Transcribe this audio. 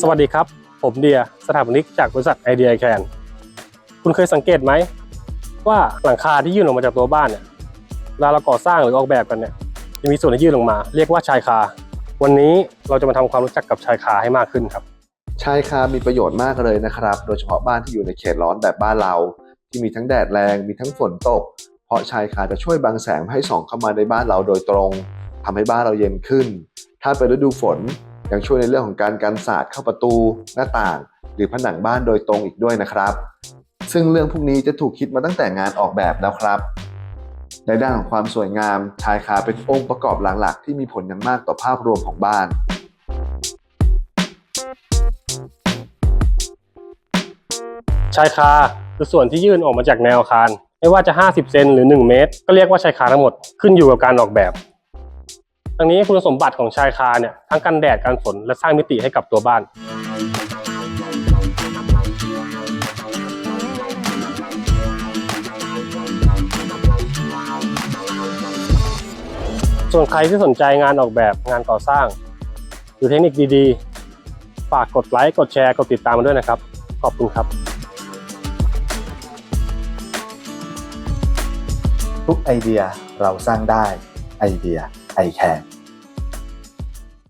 สวัสดีครับ ผมเดีย สถาปนิกจากบริษัทไอเดียแคนคุณเคยสังเกตไหม ว่าหลังคาที่ยื่นออกมาจากตัวบ้านเนี่ยเวลาเราก่อสร้างหรือออกแบบกันเนี่ยจะมีส่วนที่ยื่นลงมา เรียกว่าชายคา วันนี้เราจะมาทำความรู้จักกับชายคาให้มากขึ้นครับ ชายคามีประโยชน์มากเลยนะครับ โดยเฉพาะบ้านที่อยู่ในเขตร้อนแบบบ้านเรา ที่มีทั้งแดดแรงมีทั้งฝนตก เพราะชายคาจะช่วยบังแสงให้ส่องเข้ามาในบ้านเราโดยตรงทำให้บ้านเราเย็นขึ้น ถ้าเป็นฤดูฝนยังช่วยในเรื่องของการกันสาดเข้าประตู หน้าต่าง หรือผนังบ้านโดยตรงอีกด้วยนะครับ ซึ่งเรื่องพวกนี้จะถูกคิดมาตั้งแต่งานออกแบบแล้วครับ ในด้านของความสวยงาม ชายคาเป็นองค์ประกอบหลักๆที่มีผลอย่างมากต่อภาพรวมของบ้านชายคาคือส่วนที่ยื่นออกมาจากแนวอาคาร ไม่ว่าจะ 50 เซนหรือ 1 เมตร ก็เรียกว่าชายคาทั้งหมดขึ้นอยู่กับการออกแบบทั้งนี้คุณสมบัติของชายคาเนี่ยทั้งกันแดดกันฝนและสร้างมิติให้กับตัวบ้าน ส่วนใครที่สนใจงานออกแบบงานก่อสร้าง หรือเทคนิคดีๆ ฝากกดไลค์กดแชร์กดติดตามมาด้วยนะครับ ขอบคุณครับ ทุกไอเดียเราสร้างได้ไอเดียไอแคร์